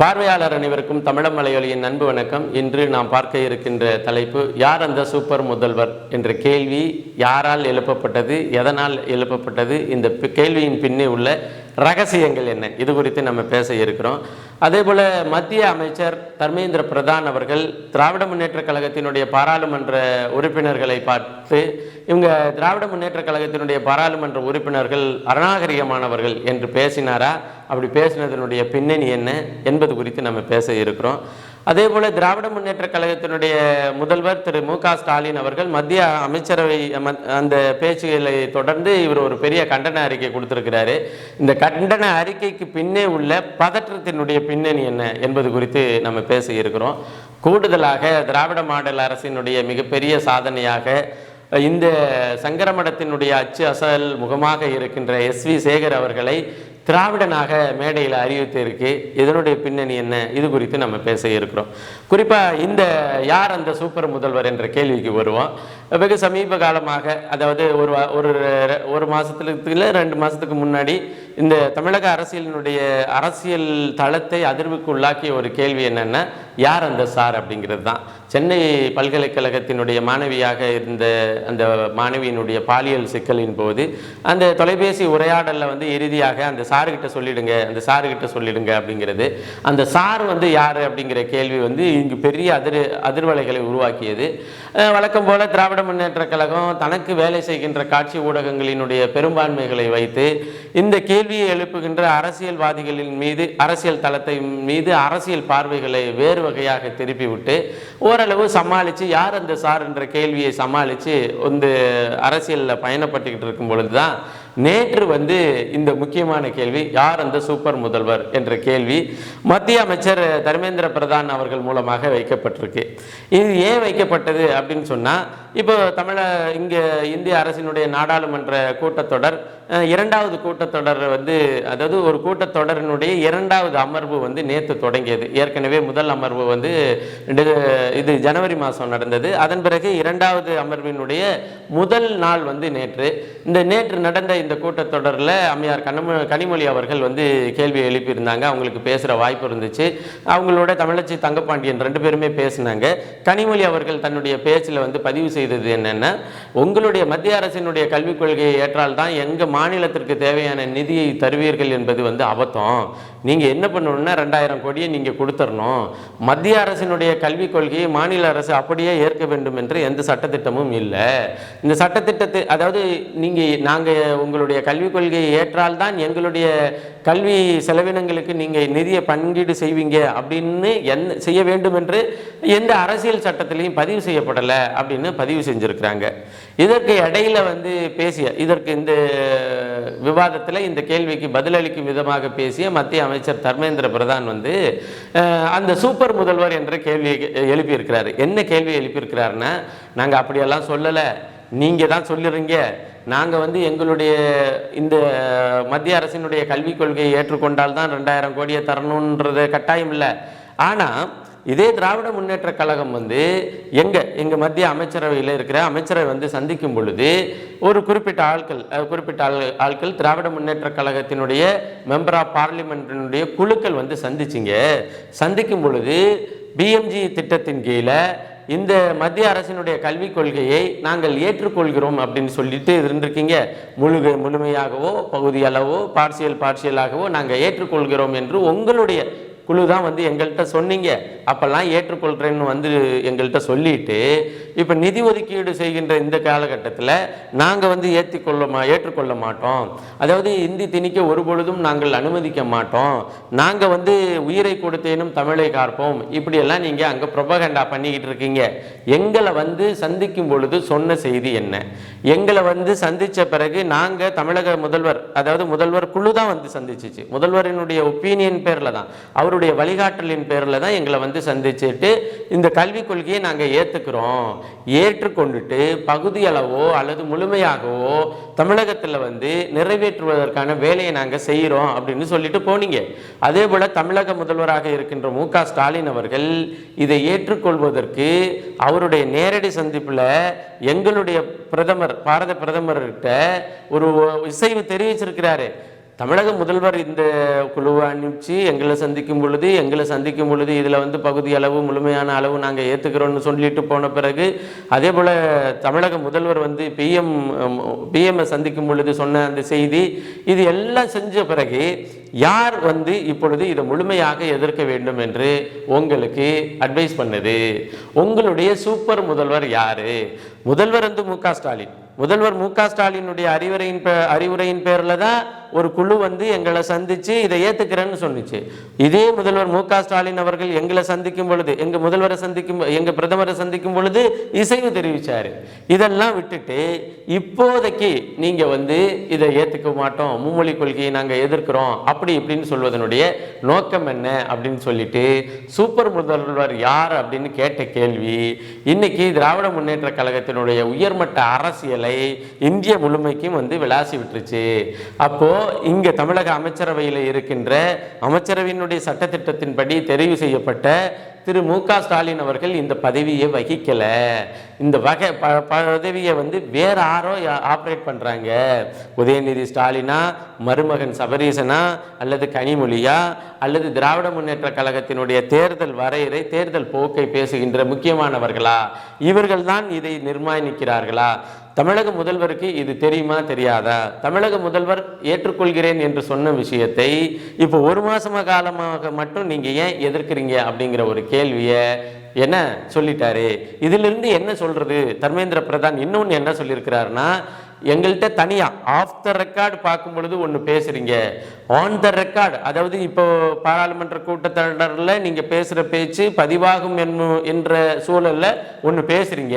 பார்வையாளர் அனைவருக்கும் தமிழம் மலையொலியின் அன்பு வணக்கம். இன்று நாம் பார்க்க இருக்கின்ற தலைப்பு யார் அந்த சூப்பர் முதல்வர் என்ற கேள்வி யாரால் எழுப்பப்பட்டது எதனால் எழுப்பப்பட்டது இந்த கேள்வியின் பின்னே உள்ள ரகசியங்கள் என்ன? இது குறித்து நம்ம பேச இருக்கிறோம். அதே போல் மத்திய அமைச்சர் தர்மேந்திர பிரதான் அவர்கள் திராவிட முன்னேற்றக் கழகத்தினுடைய பாராளுமன்ற உறுப்பினர்களை பார்த்து இவங்க திராவிட முன்னேற்றக் கழகத்தினுடைய பாராளுமன்ற உறுப்பினர்கள் அநாகரிகமானவர்கள் என்று பேசினாரா? அப்படி பேசினதனுடைய பின்னணி என்ன என்பது குறித்து நம்ம பேச இருக்கிறோம். அதே போல திராவிட முன்னேற்றக் கழகத்தினுடைய முதல்வர் திரு மு க ஸ்டாலின் அவர்கள் மத்திய அமைச்சரவை அந்த பேச்சுகளை தொடர்ந்து இவர் ஒரு பெரிய கண்டன அறிக்கை கொடுத்திருக்கிறாரு. இந்த கண்டன அறிக்கைக்கு பின்னே உள்ள பதற்றத்தினுடைய பின்னணி என்ன என்பது குறித்து நம்ம பேச இருக்கிறோம் கூடுதலாக திராவிட மாடல் அரசினுடைய மிகப்பெரிய சாதனையாக இந்த சங்கரமடத்தினுடைய அச்சு அசல் முகமாக இருக்கின்ற எஸ் வி சேகர் அவர்களை திராவிடனாக மேடையில் அறிவித்திருக்கு இதனுடைய பின்னணி என்ன? இது குறித்து நம்ம பேச இருக்கிறோம். குறிப்பாக இந்த யார் அந்த சூப்பர் முதல்வர் என்ற கேள்விக்கு வருவோம். வெகு சமீப காலமாக அதாவது ஒரு வா- ஒரு ஒரு மாதத்துக்கு இல்லை ரெண்டு மாதத்துக்கு முன்னாடி இந்த தமிழக அரசியலினுடைய அரசியல் தளத்தை அதிர்வுக்கு உள்ளாக்கிய ஒரு கேள்வி என்னென்னா யார் அந்த சார் அப்படிங்கிறது தான். சென்னை பல்கலைக்கழகத்தினுடைய மாணவியாக இருந்த அந்த மாணவியினுடைய பாலியல் சிக்கலின் போது அந்த தொலைபேசி உரையாடலில் வந்து இறுதியாக அந்த சாருக்கிட்ட சொல்லிடுங்க அந்த சாருக்கிட்ட சொல்லிடுங்க அப்படிங்கிறது. அந்த சார் வந்து யார் அப்படிங்கிற கேள்வி வந்து இங்கு பெரிய அதிர் அதிர்வலைகளை உருவாக்கியது. வழக்கம் போல் திராவிட முன்னேற்ற கழகம் தனக்கு வேலை செய்கின்ற காட்சி ஊடகங்களினுடைய பெரும்பான்மைகளை வைத்து இந்த கேள்வியை எழுப்புகின்ற அரசியல்வாதிகளின் மீது அரசியல் தளத்தின் மீது அரசியல் பார்வைகளை வேறு வகையாக திருப்பிவிட்டு ஒரு ஓரளவு சமாளித்து யார் அந்த சார் என்ற கேள்வியை சமாளித்து இந்த அரசியலில் பயணப்பட்டுக்கிட்டு இருக்கும் பொழுது தான் நேற்று வந்து இந்த முக்கியமான கேள்வி யார் அந்த சூப்பர் முதல்வர் என்ற கேள்வி மத்திய அமைச்சர் தர்மேந்திர பிரதான் அவர்கள் மூலமாக வைக்கப்பட்டிருக்கு. இது ஏன் வைக்கப்பட்டது அப்படின்னு சொன்னால் இப்போ தமிழ இங்கே இந்திய அரசினுடைய நாடாளுமன்ற கூட்டத்தொடர் இரண்டாவது கூட்டத்தொடர் வந்து அதாவது ஒரு கூட்டத்தொடரினுடைய இரண்டாவது அமர்வு வந்து நேற்று தொடங்கியது. ஏற்கனவே முதல் அமர்வு வந்து இது ஜனவரி மாதம் நடந்தது. அதன் பிறகு இரண்டாவது அமர்வினுடைய முதல் நாள் வந்து நேற்று. இந்த நேற்று நடந்த இந்த கூட்டத்தொடரில் அம்மையார் கனிமொ கனிமொழி அவர்கள் வந்து கேள்வி எழுப்பியிருந்தாங்க. அவங்களுக்கு பேசுகிற வாய்ப்பு இருந்துச்சு. அவங்களோட தமிழச்சி தங்கப்பாண்டியன் ரெண்டு பேருமே பேசினாங்க. கனிமொழி அவர்கள் தன்னுடைய பேச்சில் வந்து பதிவு செய்தது என்னென்னா உங்களுடைய மத்திய அரசினுடைய கல்விக் கொள்கையை ஏற்றால்தான் எங்கள் மாநிலத்திற்கு தேவையான நிதியை தருவீர்கள் என்பது வந்து அபத்தம். நீங்கள் என்ன பண்ணணும்னா ரெண்டாயிரம் கோடியை நீங்கள் கொடுத்துடணும் மத்திய அரசினுடைய கல்விக் கொள்கையை மாநில அரசு அப்படியே ஏற்க வேண்டும் என்று எந்த சட்டத்திட்டமும் இல்லை. இந்த சட்டத்திட்டத்தை அதாவது நீங்கள் நாங்கள் உங்களுடைய கல்விக் கொள்கையை ஏற்றால் தான் எங்களுடைய கல்வி செலவினங்களுக்கு நீங்கள் நிதியை பங்கீடு செய்வீங்க அப்படின்னு என்ன செய்ய வேண்டும் என்று எந்த அரசியல் சட்டத்திலையும் பதிவு செய்யப்படலை அப்படின்னு பதிவு பதிவு செஞ்சுருக்கிறாங்க. இதற்கு இடையில வந்து பேசிய இதற்கு இந்த விவாதத்தில் இந்த கேள்விக்கு பதிலளிக்கும் விதமாக பேசிய மத்திய அமைச்சர் தர்மேந்திர பிரதான் வந்து அந்த சூப்பர் முதல்வர் என்ற கேள்வியை எழுப்பியிருக்கிறாரு. என்ன கேள்வி எழுப்பியிருக்கிறாருன்னா நாங்கள் அப்படியெல்லாம் சொல்லலை. நீங்கள் தான் சொல்லிடுறீங்க நாங்கள் வந்து எங்களுடைய இந்த மத்திய அரசினுடைய கல்விக் கொள்கையை ஏற்றுக்கொண்டால் தான் ரெண்டாயிரம் கோடியை தரணுன்றது கட்டாயம் இல்லை. ஆனால் இதே திராவிட முன்னேற்ற கழகம் வந்து எங்கே எங்கள் மத்திய அமைச்சரவையில் இருக்கிற அமைச்சரை வந்து சந்திக்கும் பொழுது ஒரு குறிப்பிட்ட ஆட்கள் குறிப்பிட்ட ஆள் ஆட்கள் திராவிட முன்னேற்ற கழகத்தினுடைய மெம்பர் ஆஃப் பார்லிமெண்ட்டினுடைய குழுக்கள் வந்து சந்திச்சிங்க. சந்திக்கும் பொழுது பிஎம்ஜி திட்டத்தின் கீழே இந்த மத்திய அரசினுடைய கல்விக் கொள்கையை நாங்கள் ஏற்றுக்கொள்கிறோம் அப்படின்னு சொல்லிட்டு இருந்திருக்கீங்க. முழுக முழுமையாகவோ பகுதியளவோ பார்சியல் பார்சியலாகவோ நாங்கள் ஏற்றுக்கொள்கிறோம் என்று உங்களுடைய குழு தான் வந்து எங்கள்கிட்ட சொன்னீங்க. அப்போல்லாம் ஏற்றுக்கொள்கிறேன்னு வந்து எங்கள்கிட்ட சொல்லிட்டு இப்போ நிதி ஒதுக்கீடு செய்கின்ற இந்த காலகட்டத்தில் நாங்கள் வந்து ஏற்றுக்கொள்ள மா ஏற்றுக்கொள்ள மாட்டோம். அதாவது இந்தி திணிக்க ஒரு பொழுதும் நாங்கள் அனுமதிக்க மாட்டோம். நாங்கள் வந்து உயிரை கொடுத்தேனும் தமிழை காப்போம். இப்படியெல்லாம் நீங்கள் அங்கே ப்ரொபகண்டா பண்ணிக்கிட்டு இருக்கீங்க. எங்களை வந்து சந்திக்கும் பொழுது சொன்ன செய்தி என்ன? எங்களை வந்து சந்தித்த பிறகு நாங்கள் தமிழக முதல்வர் அதாவது முதல்வர் குழு தான் வந்து சந்திச்சிச்சு. முதல்வரினுடைய ஒப்பீனியன் பேரில் தான் அவருடைய வழிகாட்டலின் பேரில் தான் எங்களை வந்து சந்திச்சுட்டு இந்த கல்விக் கொள்கையை நாங்கள் ஏற்றுக்கிறோம் ஏற்றுக்கொண்டுட்டு பகுதியளவோ அல்லது முழுமையாகவோ தமிழகத்தில் வந்து நிறைவேற்றுவதற்கான வேலையை நாங்கள் செய்கிறோம் அப்படின்னு சொல்லிட்டு போனீங்க. அதே போல் தமிழக முதல்வராக இருக்கின்ற மு க ஸ்டாலின் அவர்கள் இதை ஏற்றுக்கொள்வதற்கு அவருடைய நேரடி சந்திப்பில் எங்களுடைய பிரதமர் பாரத பிரதமர்கிட்ட ஒரு இசைவு தெரிவிச்சிருக்கிறாரு. தமிழக முதல்வர் இந்த குழுவை அனுப்பிச்சு எங்களை சந்திக்கும் பொழுது எங்களை சந்திக்கும் பொழுது இதில் வந்து பகுதி அளவு முழுமையான அளவு நாங்கள் ஏற்றுக்கிறோன்னு சொல்லிட்டு போன பிறகு அதே போல் தமிழக முதல்வர் வந்து பிஎம் பிஎம்ஐ சந்திக்கும் பொழுது சொன்ன அந்த செய்தி இது எல்லாம் செஞ்ச பிறகு யார் வந்து இப்பொழுது இதை முழுமையாக எதிர்க்க வேண்டும் என்று உங்களுக்கு அட்வைஸ் பண்ணுது? உங்களுடைய சூப்பர் முதல்வர் யாரு? முதல்வர் வந்து மு ஸ்டாலின். முதல்வர் மு க ஸ்டாலினுடைய அறிவுரையின் பே அறிவுரையின் பேரில் தான் ஒரு குழு வந்து எங்களை சந்திச்சு இதை ஏத்துக்கிறேன்னு சொன்னுச்சு. இதே முதல்வர் மு க ஸ்டாலின் அவர்கள் எங்களை சந்திக்கும் பொழுது எங்க முதல்வரை சந்திக்கும் எங்க பிரதமரை சந்திக்கும் பொழுது இசைவு தெரிவிச்சாரு. இதெல்லாம் விட்டுட்டு இப்போதைக்கு நீங்க வந்து இதை ஏத்துக்க மாட்டோம். மும்மொழி கொள்கையை நாங்க எதிர்க்கிறோம். அப்படி இப்படின்னு சொல்வதனுடைய நோக்கம் என்ன அப்படின்னு சொல்லிட்டு சூப்பர் முதல்வர் யார் அப்படின்னு கேட்ட கேள்வி இன்னைக்கு திராவிட முன்னேற்ற கழகத்தினுடைய உயர்மட்ட அரசியலை இந்திய முழுமைக்கும் வந்து விளாசி விட்டுருச்சு. அப்போது இங்கே தமிழக அமைச்சரவையில் இருக்கின்ற அமைச்சரவையினுடைய சட்டத்திட்டத்தின்படி தெரிவு செய்யப்பட்ட திரு மு க ஸ்டாலின் அவர்கள் இந்த பதவியை வகிக்கலை. இந்த வகை ப உதவியை வந்து வேறு யாரோ ஆப்ரேட் பண்ணுறாங்க உதயநிதி ஸ்டாலினா மருமகன் சபரீசனா அல்லது கனிமொழியா அல்லது திராவிட முன்னேற்ற கழகத்தினுடைய தேர்தல் வரையறை தேர்தல் போக்கை பேசுகின்ற முக்கியமானவர்களா? இவர்கள்தான் இதை நிர்மாணிக்கிறார்களா? தமிழக முதல்வருக்கு இது தெரியுமா தெரியாதா? தமிழக முதல்வர் ஏற்றுக்கொள்கிறேன் என்று சொன்ன விஷயத்தை இப்போ ஒரு மாசம காலமாக மட்டும் நீங்கள் ஏன் எதிர்க்கிறீங்க அப்படிங்கிற ஒரு கேள்வியை என்ன சொல்லிட்டாரு? இதிலிருந்து என்ன சொல்றது? தர்மேந்திர பிரதான் இன்னொன்று என்ன சொல்லியிருக்கிறாருன்னா எங்கள்கிட்ட தனியாக ஆஃப் த ரெக்கார்டு பார்க்கும் பொழுது ஒன்று பேசுறீங்க. ஆன் த ரெக்கார்டு அதாவது இப்போ பாராளுமன்ற கூட்டத்தொடரில் நீங்கள் பேசுகிற பேச்சு பதிவாகும் என்னும் என்ற சூழலில் ஒன்று பேசுறீங்க.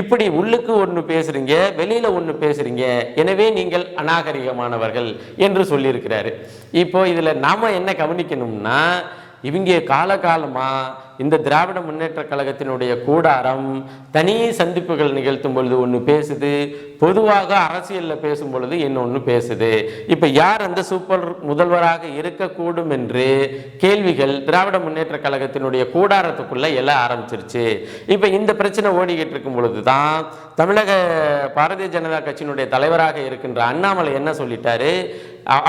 இப்படி உள்ளுக்கு ஒன்று பேசுறீங்க வெளியில் ஒன்று பேசுறீங்க. எனவே நீங்கள் அநாகரிகமானவர்கள் என்று சொல்லியிருக்கிறாரு. இப்போ இதில் நாம் என்ன கவனிக்கணும்னா இவங்க காலகாலமாக இந்த திராவிட முன்னேற்ற கழகத்தினுடைய கூடாரம் தனி சந்திப்புகள் நிகழ்த்தும் பொழுது ஒன்று பேசுது. பொதுவாக அரசியலில் பேசும் பொழுது இன்னொன்று பேசுது. இப்போ யார் அந்த சூப்பர் முதல்வராக இருக்கக்கூடும் என்று கேள்விகள் திராவிட முன்னேற்ற கழகத்தினுடைய கூடாரத்துக்குள்ளே எல்ல ஆரம்பிச்சிருச்சு. இப்போ இந்த பிரச்சனை ஓடிக்கிட்டு இருக்கும் பொழுது தான் தமிழக பாரதிய ஜனதா கட்சியினுடைய தலைவராக இருக்கின்ற அண்ணாமலை என்ன சொல்லிட்டாரு?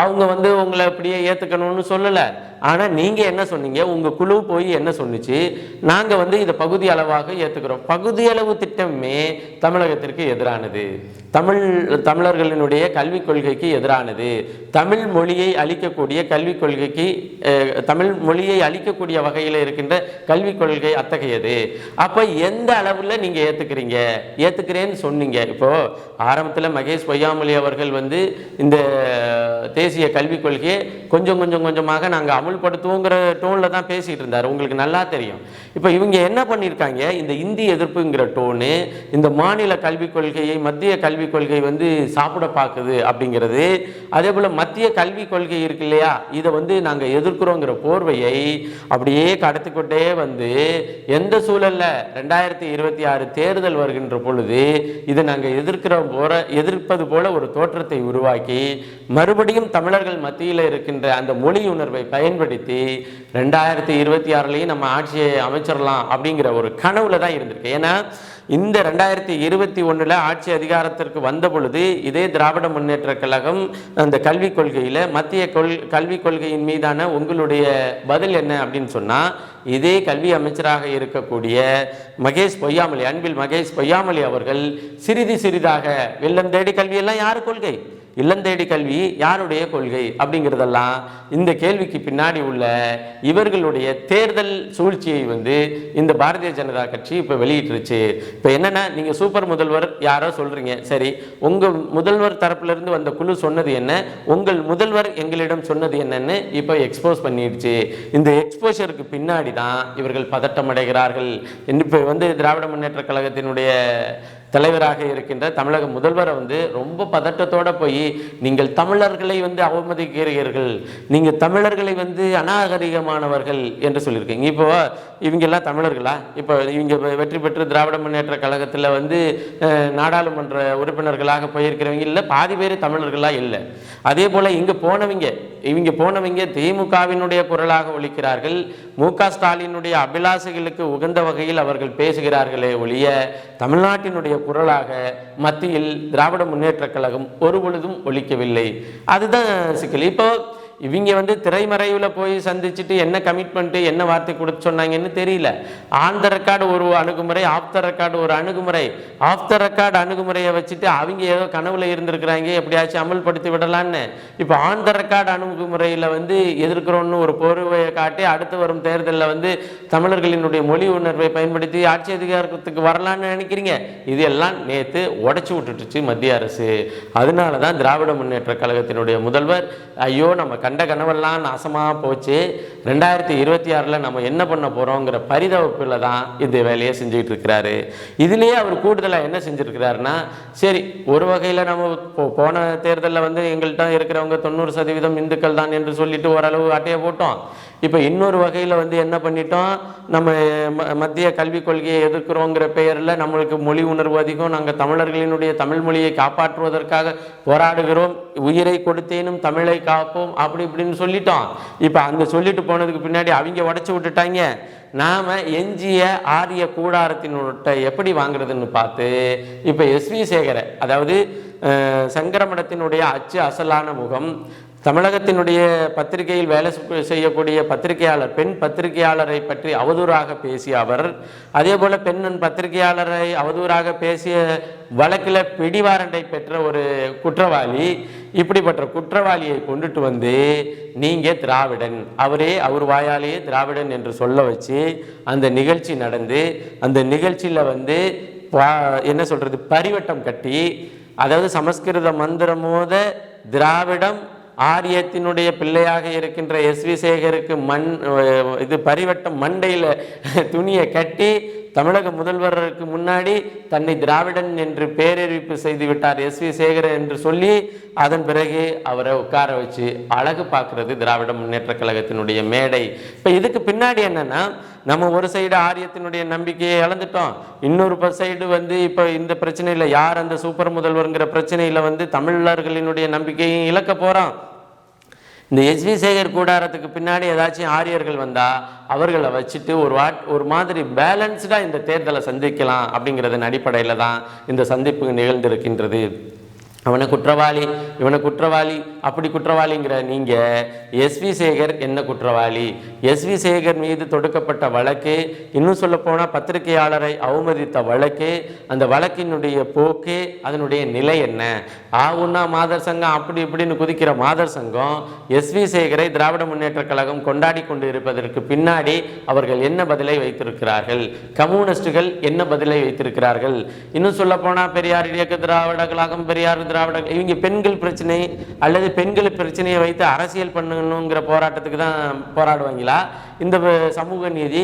அவங்க வந்து உங்களை அப்படியே ஏற்றுக்கணும்னு சொல்லலை. ஆனால் நீங்கள் என்ன சொன்னீங்க? உங்கள் குழு போய் என்ன சொன்னுச்சு? நாங்கள் வந்து இதை பகுதி அளவாக ஏற்றுக்கிறோம் பகுதி அளவு திட்டமே தமிழகத்திற்கு எதிரானது. தமிழ் தமிழர்களினுடைய கல்விக் கொள்கைக்கு எதிரானது. தமிழ் மொழியை அளிக்கக்கூடிய கல்விக் கொள்கைக்கு தமிழ் மொழியை அளிக்கக்கூடிய வகையில் இருக்கின்ற கல்விக் கொள்கை அத்தகையது. அப்போ எந்த அளவில் நீங்கள் ஏற்றுக்கிறீங்க ஏற்றுக்கிறேன்னு சொன்னீங்க. இப்போ ஆரம்பத்தில் மகேஷ் பொய்யாமொழி அவர்கள் வந்து இந்த தேசிய கல்விக் கொள்கையை கொஞ்சம் கொஞ்சம் கொஞ்சமாக நாங்கள் அமுல்படுத்துவோங்கிற டோனில் தான் பேசிகிட்டு இருந்தார். உங்களுக்கு நல்லா தெரியும். இப்போ இவங்க என்ன பண்ணியிருக்காங்க இந்த இந்தி எதிர்ப்புங்கிற டோனு இந்த மாநில கல்விக் கொள்கையை மத்திய கல்விக் கொள்கை வந்து சாப்பிட பார்க்குது அப்படிங்கிறது அதே போல் மத்திய கல்விக் கொள்கை இருக்கு இல்லையா? இதை வந்து நாங்கள் எதிர்க்கிறோங்கிற போர்வையை அப்படியே கடத்திக்கொண்டே வந்து எந்த சூழலில் ரெண்டாயிரத்தி இருபத்தி ஆறு தேர்தல் வருகின்ற பொழுது இதை நாங்கள் எதிர்க்கிற போற எதிர்ப்பது போல ஒரு தோற்றத்தை உருவாக்கி மறுபடியும் தமிழர்கள் மத்தியில் இருக்கின்ற அந்த மொழி உணர்வை பயன்படுத்தி ரெண்டாயிரத்தி இருபத்தி ஆறுலேயும் நம்ம ஆட்சியை அமைச்சிடலாம் அப்படிங்கிற ஒரு கனவுல தான் இருந்திருக்கு. ஏன்னா இந்த ரெண்டாயிரத்தி இருபத்தி ஒண்ணுல ஆட்சி அதிகாரத்திற்கு வந்த பொழுது இதே திராவிட முன்னேற்ற கழகம் அந்த கல்விக் கொள்கையில மத்திய கொள் கல்விக் கொள்கையின் மீதான உங்களுடைய பதில் என்ன அப்படின்னு சொன்னா இதே கல்வி அமைச்சராக இருக்கக்கூடிய மகேஷ் பொய்யாமொழி அன்பில் மகேஷ் பொய்யாமொழி அவர்கள் சிறிது சிறிதாக வெள்ளம் தேடி கல்வியெல்லாம் யார் கொள்கை? இல்லந்தேடி கல்வி யாருடைய கொள்கை அப்படிங்கிறதெல்லாம் இந்த கேள்விக்கு பின்னாடி உள்ள இவர்களுடைய தேர்தல் சூழ்ச்சியை வந்து இந்த பாரதிய ஜனதா கட்சி இப்போ வெளியிட்டுருச்சு. இப்போ என்னென்னா நீங்கள் சூப்பர் முதல்வர் யாரோ சொல்கிறீங்க சரி உங்கள் முதல்வர் தரப்புலருந்து வந்த குழு சொன்னது என்ன? உங்கள் முதல்வர் எங்களிடம் சொன்னது என்னன்னு இப்போ எக்ஸ்போஸ் பண்ணிடுச்சு இந்த எக்ஸ்போஷருக்கு பின்னாடி தான் இவர்கள் பதட்டம் அடைகிறார்கள். இப்போ வந்து திராவிட முன்னேற்ற கழகத்தினுடைய தலைவராக இருக்கின்ற தமிழக முதல்வரை வந்து ரொம்ப பதட்டத்தோடு போய் நீங்கள் தமிழர்களை வந்து அவமதிக்கிறீர்கள். நீங்கள் தமிழர்களை வந்து அநாகரிகமானவர்கள் என்று சொல்லியிருக்கீங்க. இப்போ இவங்கெல்லாம் தமிழர்களா? இப்போ இவங்க வெற்றி பெற்று திராவிட முன்னேற்ற கழகத்தில் வந்து நாடாளுமன்ற உறுப்பினர்களாக போயிருக்கிறவங்க இல்லை பாதி பேர் தமிழர்களாக இல்லை. அதே போல் இங்கே போனவங்க இவங்க போனவங்க திமுகவினுடைய குரலாக ஒழிக்கிறார்கள் மு க ஸ்டாலினுடைய அபிலாசைகளுக்கு உகந்த வகையில் அவர்கள் பேசுகிறார்களே ஒழிய தமிழ்நாட்டினுடைய குரலாக மத்தியில் திராவிட முன்னேற்றக் கழகம் ஒரு பொழுதும் ஒழிக்கவில்லை அதுதான் சிக்கல். இப்போ இவங்க வந்து திரைமறைவில் போய் சந்திச்சுட்டு என்ன கமிட்மெண்ட்டு என்ன வார்த்தை கொடுத்து சொன்னாங்கன்னு தெரியல. ஆன் த ரெக்கார்டு ஒரு அணுகுமுறை ஆஃப் த ரெக்கார்டு ஒரு அணுகுமுறை. ஆஃப் த ரெக்கார்டு அணுகுமுறையை வச்சுட்டு அவங்க ஏதோ கனவுல இருந்திருக்கிறாங்க எப்படியாச்சும் அமல்படுத்தி விடலான்னு. இப்போ ஆன் த ரெக்கார்டு அணுகுமுறையில் வந்து எதிர்க்கிறோன்னு ஒரு போர்வையை காட்டி அடுத்து வரும் தேர்தலில் வந்து தமிழர்களினுடைய மொழி உணர்வை பயன்படுத்தி ஆட்சி அதிகாரத்துக்கு வரலான்னு நினைக்கிறீங்க? இது எல்லாம் நேற்று உடச்சி விட்டுட்டுச்சு மத்திய அரசு. அதனால தான் திராவிட முன்னேற்ற கழகத்தினுடைய முதல்வர் ஐயோ நம்ம கண்ட கனவெல்லாம் நாசமாக போச்சு. ரெண்டாயிரத்தி இருபத்தி ஆறில் நம்ம என்ன பண்ண போகிறோங்கிற பரிதவிப்பில் தான் இந்த வேலையை செஞ்சுக்கிட்டு இருக்கிறாரு. இதுலேயே அவர் கூடுதலாக என்ன செஞ்சுருக்கிறாருன்னா சரி ஒரு வகையில் நம்ம போ- போன தேர்தலில் வந்து எங்கள்கிட்ட இருக்கிறவங்க தொண்ணூறு சதவீதம் இந்துக்கள் தான் என்று சொல்லிட்டு ஓரளவு அட்டையை போட்டோம். இப்போ இன்னொரு வகையில் வந்து என்ன பண்ணிட்டோம்? நம்ம ம- மத்திய கல்விக் கொள்கையை எதிர்க்கிறோங்கிற பெயரில் நம்மளுக்கு மொழி உணர்வு அதிகம். நாங்கள் தமிழர்களினுடைய தமிழ் மொழியை காப்பாற்றுவதற்காக போராடுகிறோம். உயிரை கொடுத்தேனும் தமிழை காப்போம். அப்படி இப்படின்னு சொல்லிட்டோம். இப்போ அந்த சொல்லிட்டு போனதுக்கு பின்னாடி அவங்க உடச்சி விட்டுட்டாங்க. நாம் எஞ்சிய ஆரிய கூடாரத்தினுட்ட எப்படி வாங்குறதுன்னு பார்த்து இப்போ எஸ்வி சேகரை அதாவது சங்கரமடத்தினுடைய அச்சு அசலான முகம் தமிழகத்தினுடைய பத்திரிகையில் வேலை செய்யக்கூடிய பத்திரிகையாளர் பெண் பத்திரிகையாளரை பற்றி அவதூறாக பேசிய அவர் அதே போல பெண் பத்திரிகையாளரை அவதூறாக பேசிய வழக்கில் பிடிவாரண்டை பெற்ற ஒரு குற்றவாளி இப்படிப்பட்ட குற்றவாளியை கொண்டுட்டு வந்து நீங்க திராவிடன் அவரே அவர் வாயாலேயே திராவிடன் என்று சொல்ல வச்சு அந்த நிகழ்ச்சி நடந்து அந்த நிகழ்ச்சியில் வந்து என்ன சொல்றது பரிவட்டம் கட்டி அதாவது சமஸ்கிருத மந்திரம் திராவிடம் ஆரியத்தினுடைய பிள்ளையாக இருக்கின்ற எஸ் வி சேகருக்கு மண் இது பரிவட்டம் மண்டையில் துணியை கட்டி தமிழக முதல்வருக்கு முன்னாடி தன்னை திராவிடன் என்று பேரறிவிப்பு செய்து விட்டார் எஸ் வி சேகர் என்று சொல்லி அதன் பிறகு அவரை உட்கார வச்சு அழகு பார்க்கறது திராவிட முன்னேற்ற கழகத்தினுடைய மேடை. இப்போ இதுக்கு பின்னாடி என்னன்னா நம்ம ஒரு சைடு ஆரியத்தினுடைய நம்பிக்கையை இழந்துட்டோம். இன்னொரு சைடு வந்து இப்போ இந்த பிரச்சனையில் யார் அந்த சூப்பர் முதல்வருங்கிற பிரச்சனையில் வந்து தமிழர்களினுடைய நம்பிக்கையும் இழக்க போகிறோம் இந்த எஸ்வி சேகர் கூடாரத்துக்கு பின்னாடி ஏதாச்சும் ஆரியர்கள் வந்தால் அவர்களை வச்சுட்டு ஒரு வாட் ஒரு மாதிரி பேலன்ஸ்டாக இந்த தேர்தலை சந்திக்கலாம் அப்படிங்கிறதன் அடிப்படையில் தான் இந்த சந்திப்பு நிகழ்ந்திருக்கின்றது. அவனை குற்றவாளி இவனை குற்றவாளி அப்படி குற்றவாளிங்கிற நீங்க எஸ்வி சேகர் என்ன குற்றவாளி? எஸ்வி சேகர் மீது தொடுக்கப்பட்ட வழக்கு இன்னும் சொல்லப்போனால் பத்திரிகையாளரை அவமதித்த வழக்கு அந்த வழக்கினுடைய போக்கு அதனுடைய நிலை என்ன? ஆவுன்னா மாதர் சங்கம் அப்படி இப்படின்னு குதிக்கிற மாதர் சங்கம் எஸ்வி சேகரை திராவிட முன்னேற்ற கழகம் கொண்டாடி கொண்டு இருப்பதற்கு பின்னாடி அவர்கள் என்ன பதிலை வைத்திருக்கிறார்கள்? கம்யூனிஸ்டுகள் என்ன பதிலை வைத்திருக்கிறார்கள்? இன்னும் சொல்லப்போனால் பெரியார் இயக்க திராவிட கழகம் பெரியார் திராவிட இவங்க பெண்கள் பிரச்சனை அல்லது பெண்கள் பிரச்சனையை வைத்து அரசியல் பண்ணணுங்கிற போராட்டத்துக்கு தான் போராடுவாங்களா? இந்த சமூக நீதி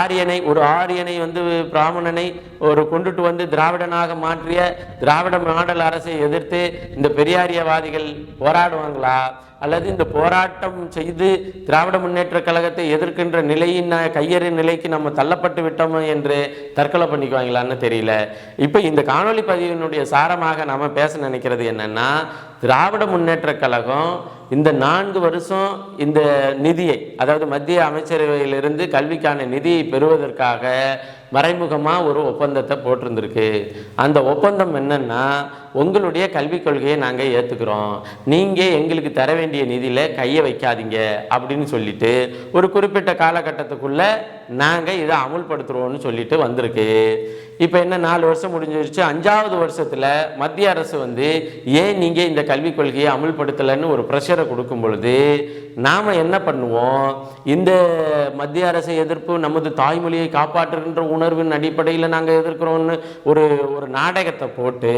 ஆரியனை ஒரு ஆரியனை வந்து பிராமணனை ஒரு கொண்டுட்டு வந்து திராவிடனாக மாற்றிய திராவிட மாடல் அரசை எதிர்த்து இந்த பெரியாரியவாதிகள் போராடுவாங்களா? அல்லது இந்த போராட்டம் செய்து திராவிட முன்னேற்ற கழகத்தை எதிர்க்கின்ற நிலையின் கையறி நிலைக்கு நம்ம தள்ளப்பட்டு விட்டோமோ என்று தற்கொலை பண்ணிக்குவாங்களான்னு தெரியல. இப்போ இந்த காணொளி பதிவினுடைய சாரமாக நாம் பேச நினைக்கிறது என்னென்னா திராவிட முன்னேற்ற கழகம் இந்த நான்கு வருஷம் இந்த நிதியை அதாவது மத்திய அமைச்சரவையிலிருந்து கல்விக்கான நிதியை பெறுவதற்காக மறைமுகமாக ஒரு ஒப்பந்தத்தை போட்டிருந்திருக்கு. அந்த ஒப்பந்தம் என்னென்னா உங்களுடைய கல்விக் கொள்கையை நாங்கள் ஏற்றுக்கிறோம் நீங்கள் எங்களுக்கு தர வேண்டிய நிதியில் கையை வைக்காதீங்க அப்படின்னு சொல்லிட்டு ஒரு குறிப்பிட்ட காலகட்டத்துக்குள்ளே நாங்கள் இதை அமுல்படுத்துகிறோம்னு சொல்லிட்டு வந்திருக்கு. இப்போ என்ன நாலு வருஷம் முடிஞ்சிருச்சு. அஞ்சாவது வருஷத்தில் மத்திய அரசு வந்து ஏன் நீங்கள் இந்த கல்விக் கொள்கையை அமுல்படுத்தலைன்னு ஒரு ப்ரெஷரை கொடுக்கும் பொழுது நாம் என்ன பண்ணுவோம்? இந்த மத்திய அரசு எதிர்ப்பு நமது தாய்மொழியை காப்பாற்றுகின்ற உணர்வின் அடிப்படையில் நாங்கள் எதிர்க்கிறோம்னு ஒரு ஒரு நாடகத்தை போட்டு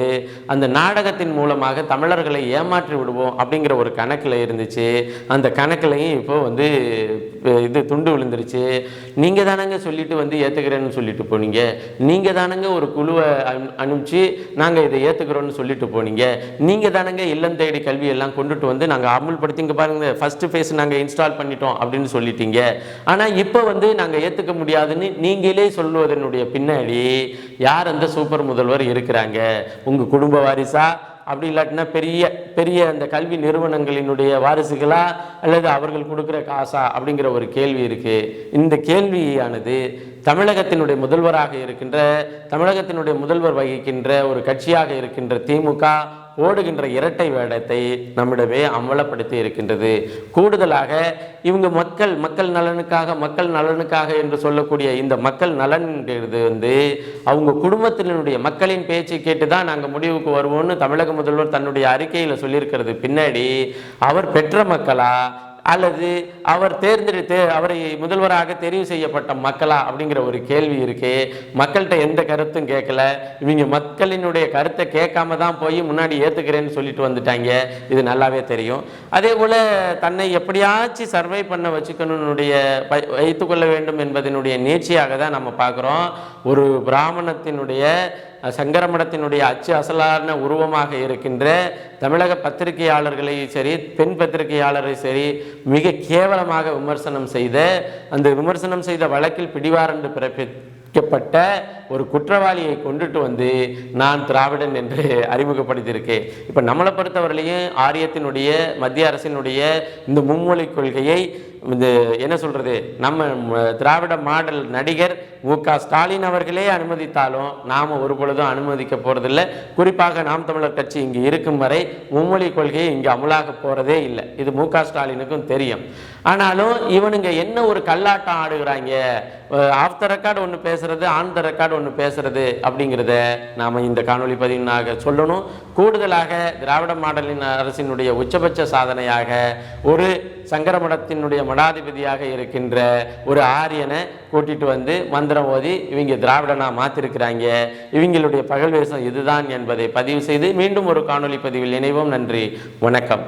அந்த நாடகத்தின் மூலமாக தமிழர்களை ஏமாற்றி விடுவோம் அப்படிங்கிற ஒரு கணக்கில் இருந்துச்சு. அந்த கணக்கிலையும் இப்போ வந்து இது துண்டு விழுந்துருச்சு. நீங்கள் தானங்க சொல்லிட்டு வந்து ஏற்றுக்கிறேன்னு சொல்லிட்டு போனீங்க. நீங்கள் தானங்க ஒரு குழுவை அனு- அனுப்பிச்சு நாங்கள் இதை ஏற்றுக்கிறோன்னு சொல்லிட்டு போனீங்க. நீங்கள் தானங்க இல்லம் தேடி கல்வி எல்லாம் கொண்டுட்டு வந்து நாங்கள் அமுல்படுத்திங்க பாருங்கள் பாருங்க ஃபேஸ் நாங்கள் இன்ஸ்டால் பண்ணிட்டோம் அப்படின்னு சொல்லிட்டீங்க. ஆனால் இப்போ வந்து நாங்கள் ஏற்றுக்க முடியாதுன்னு நீங்களே சொல்லுவதனுடைய பின்னாடி யார் அந்த சூப்பர் முதல்வர் இருக்கிறாங்க? உங்கள் குடும்ப வாரிசா? அப்படி இல்லாட்டினா பெரிய பெரிய அந்த கல்வி நிறுவனங்களினுடைய வாரிசுகளா அல்லது அவர்கள் கொடுக்குற காசா அப்படிங்கிற ஒரு கேள்வி இருக்குது இந்த கேள்வியானது தமிழகத்தினுடைய முதல்வராக இருக்கின்ற தமிழகத்தினுடைய முதல்வர் வகிக்கின்ற ஒரு கட்சியாக இருக்கின்ற திமுக ஓடுகின்ற இரட்டை வேடத்தை நம்மிடமே அம்பலப்படுத்தி இருக்கின்றது. கூடுதலாக இவங்க மக்கள் மக்கள் நலனுக்காக மக்கள் நலனுக்காக என்று சொல்லக்கூடிய இந்த மக்கள் நலன்கிறது வந்து அவங்க குடும்பத்தினுடைய மக்களின் பேச்சை கேட்டு தான் நாங்கள் முடிவுக்கு வருவோம்னு தமிழக முதல்வர் தன்னுடைய அறிக்கையில் சொல்லியிருக்கிறது. பின்னாடி அவர் பெற்ற மக்களா அல்லது அவர் தேர்ந்தெடுத்து அவரை முதல்வராக தெரிவு செய்யப்பட்ட மக்களா அப்படிங்கிற ஒரு கேள்வி இருக்கு. மக்கள்கிட்ட எந்த கருத்தும் கேட்கல. இவங்க மக்களினுடைய கருத்தை கேட்காம தான் போய் முன்னாடி ஏற்றுக்கிறேன்னு சொல்லிட்டு வந்துட்டாங்க. இது நல்லாவே தெரியும். அதே போல் தன்னை எப்படியாச்சும் சர்வை பண்ண வச்சுக்கணுடைய வைத்துக்கொள்ள வேண்டும் என்பதனுடைய நீட்சியாக தான் நம்ம பார்க்குறோம். ஒரு பிராமணத்தினுடைய சங்கரமடத்தினுடைய அச்சு அசலான உருவமாக இருக்கின்ற தமிழக பத்திரிகையாளர்களை சரி பெண் பத்திரிகையாளரை சரி மிக கேவலமாக விமர்சனம் செய்த அந்த விமர்சனம் செய்த வழக்கில் பிடிவாரண்டு பிறப்பிக்கப்பட்ட ஒரு குற்றவாளியை கொண்டுட்டு வந்து நான் திராவிடன் என்று அறிமுகப்படுத்தியிருக்கேன். இப்போ நம்மளை பொறுத்தவரையிலையும் ஆரியத்தினுடைய மத்திய அரசினுடைய இந்த மும்மொழி கொள்கையை இந்த என்ன சொல்றது? நம்ம திராவிட மாடல் நடிகர் மு க. ஸ்டாலின் அவர்களே அனுமதித்தாலும் நாம ஒரு பொழுதும் அனுமதிக்க போறதில்லை. குறிப்பாக நாம் தமிழர் கட்சி இங்கு இருக்கும் வரை மும்மொழி கொள்கையை இங்கு அமலாக போறதே இல்லை. இது மு க. ஸ்டாலினுக்கும் தெரியும். ஆனாலும் இவனுங்க என்ன ஒரு கல்லாட்டம் ஆடுகிறாங்க? ஆஃப் த ரெக்கார்டு ஒன்று பேசுறது ஆன் த ரெக்கார்டு ஒன்று பேசுறது அப்படிங்கிறத நாம் இந்த காணொலி பதிவினாக சொல்லணும். கூடுதலாக திராவிட மாடலின் அரசினுடைய உச்சபட்ச சாதனையாக ஒரு சங்கரமடத்தினுடைய மடாதிபதியாக இருக்கின்ற ஒரு ஆரியனை கூட்டிட்டு வந்து மந்திரம் ஓதி இவங்க திராவிடனா மாத்திருக்கிறாங்க. இவங்களுடைய பகல் வேஷம் இதுதான் என்பதை பதிவு செய்து மீண்டும் ஒரு காணொளி பதிவில் இணைவோம். நன்றி. வணக்கம்.